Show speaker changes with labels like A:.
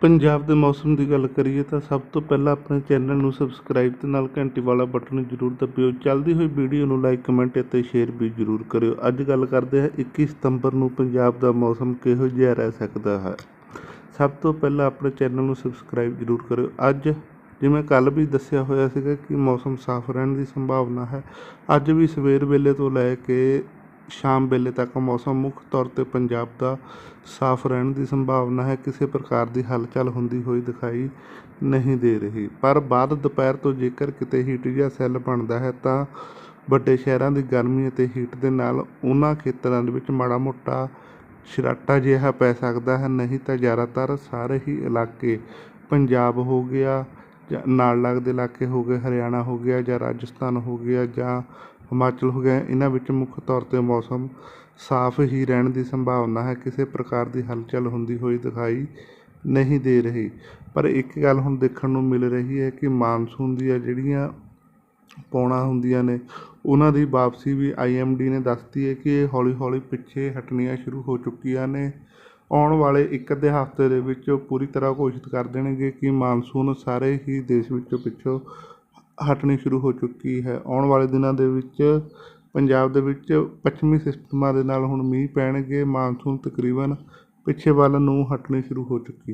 A: ਪੰਜਾਬ ਦੇ ਮੌਸਮ ਦੀ ਗੱਲ ਕਰੀਏ ਤਾਂ ਸਭ ਤੋਂ ਪਹਿਲਾਂ ਆਪਣੇ ਚੈਨਲ ਨੂੰ ਸਬਸਕ੍ਰਾਈਬ ਤੇ ਨਾਲ ਘੰਟੀ ਵਾਲਾ ਬਟਨ ਜ਼ਰੂਰ ਦਬਿਓ। ਚੱਲਦੀ ਹੋਈ ਵੀਡੀਓ ਨੂੰ ਲਾਈਕ, ਕਮੈਂਟ ਅਤੇ ਸ਼ੇਅਰ ਵੀ ਜ਼ਰੂਰ ਕਰਿਓ। ਅੱਜ ਗੱਲ ਕਰਦੇ ਹਾਂ 21 ਸਤੰਬਰ ਨੂੰ ਪੰਜਾਬ ਦਾ ਮੌਸਮ ਕਿਹੋ ਜਿਹਾ ਰਹਿ ਸਕਦਾ ਹੈ। ਸਭ ਤੋਂ ਪਹਿਲਾਂ ਆਪਣੇ ਚੈਨਲ ਨੂੰ ਸਬਸਕ੍ਰਾਈਬ ਜ਼ਰੂਰ ਕਰਿਓ। ਅੱਜ ਜਿਵੇਂ ਕੱਲ ਵੀ ਦੱਸਿਆ ਹੋਇਆ ਸੀਗਾ ਕਿ ਮੌਸਮ ਸਾਫ਼ ਰਹਿਣ ਦੀ ਸੰਭਾਵਨਾ ਹੈ। ਅੱਜ ਵੀ ਸਵੇਰ ਵੇਲੇ ਤੋਂ ਲੈ ਕੇ ਸ਼ਾਮ ਵੇਲੇ ਤੱਕ ਮੌਸਮ ਮੁੱਖ ਤੌਰ ਤੇ ਪੰਜਾਬ ਦਾ ਸਾਫ਼ ਰਹਿਣ ਦੀ ਸੰਭਾਵਨਾ ਹੈ। ਕਿਸੇ ਪ੍ਰਕਾਰ ਦੀ ਹਲਚਲ ਹੁੰਦੀ ਹੋਈ ਦਿਖਾਈ ਨਹੀਂ ਦੇ ਰਹੀ। ਪਰ ਬਾਅਦ ਦੁਪਹਿਰ ਤੋਂ ਜੇਕਰ ਕਿਤੇ ਹੀਟ ਜਾਂ ਸੈੱਲ ਬਣਦਾ ਹੈ ਤਾਂ ਵੱਡੇ ਸ਼ਹਿਰਾਂ ਦੀ ਗਰਮੀ ਅਤੇ ਹੀਟ ਦੇ ਨਾਲ ਉਹਨਾਂ ਖੇਤਰਾਂ ਦੇ ਵਿੱਚ ਮਾੜਾ ਮੋਟਾ ਛਰਾਟਾ ਜਿਹਾ ਪੈ ਸਕਦਾ ਹੈ। ਨਹੀਂ ਤਾਂ ਜ਼ਿਆਦਾਤਰ ਸਾਰੇ ਹੀ ਇਲਾਕੇ ਪੰਜਾਬ ਹੋ ਗਿਆ ਜਾਂ ਨਾਲ ਲੱਗਦੇ ਇਲਾਕੇ ਹੋ ਗਏ, ਹਰਿਆਣਾ ਹੋ ਗਿਆ ਜਾਂ ਰਾਜਸਥਾਨ ਹੋ ਗਿਆ ਜਾਂ ਹਿਮਾਚਲ ਹੋ ਗਿਆ ਇਹਨਾਂ ਵਿੱਚ ਮੁੱਖ ਤੌਰ 'ਤੇ ਮੌਸਮ ਸਾਫ਼ ਹੀ ਰਹਿਣ ਦੀ ਸੰਭਾਵਨਾ ਹੈ। ਕਿਸੇ ਪ੍ਰਕਾਰ ਦੀ ਹਲਚਲ ਹੁੰਦੀ ਹੋਈ ਦਿਖਾਈ ਨਹੀਂ ਦੇ ਰਹੀ। ਪਰ ਇੱਕ ਗੱਲ ਹੁਣ ਦੇਖਣ ਨੂੰ ਮਿਲ ਰਹੀ ਹੈ ਕਿ ਮਾਨਸੂਨ ਦੀਆਂ ਜਿਹੜੀਆਂ ਪੌਣਾ ਹੁੰਦੀਆਂ ਨੇ, ਉਹਨਾਂ ਦੀ ਵਾਪਸੀ ਵੀ ਆਈਐਮਡੀ ਨੇ ਦੱਸਤੀ ਹੈ ਕਿ ਇਹ ਹੌਲੀ ਹੌਲੀ ਪਿੱਛੇ ਹਟਣੀਆਂ ਸ਼ੁਰੂ ਹੋ ਚੁੱਕੀਆਂ ਨੇ। ਆਉਣ ਵਾਲੇ ਇੱਕ ਅੱਧੇ ਹਫ਼ਤੇ ਦੇ ਵਿੱਚ ਉਹ ਪੂਰੀ ਤਰ੍ਹਾਂ ਘੋਸ਼ਿਤ ਕਰ ਦੇਣਗੇ ਕਿ ਮਾਨਸੂਨ ਸਾਰੇ ਹੀ ਦੇਸ਼ ਵਿੱਚੋਂ ਪਿੱਛੋਂ ਹਟਣੀ ਸ਼ੁਰੂ ਹੋ ਚੁੱਕੀ ਹੈ। ਆਉਣ ਵਾਲੇ ਦਿਨਾਂ ਦੇ ਵਿੱਚ ਪੰਜਾਬ ਦੇ ਵਿੱਚ ਪੱਛਮੀ ਸਿਸਟਮਾਂ ਦੇ ਨਾਲ ਹੁਣ ਮੀਂਹ ਪੈਣਗੇ। ਮਾਨਸੂਨ ਤਕਰੀਬਨ ਪਿੱਛੇ ਵੱਲ ਨੂੰ ਹਟਣੀ ਸ਼ੁਰੂ ਹੋ ਚੁੱਕੀ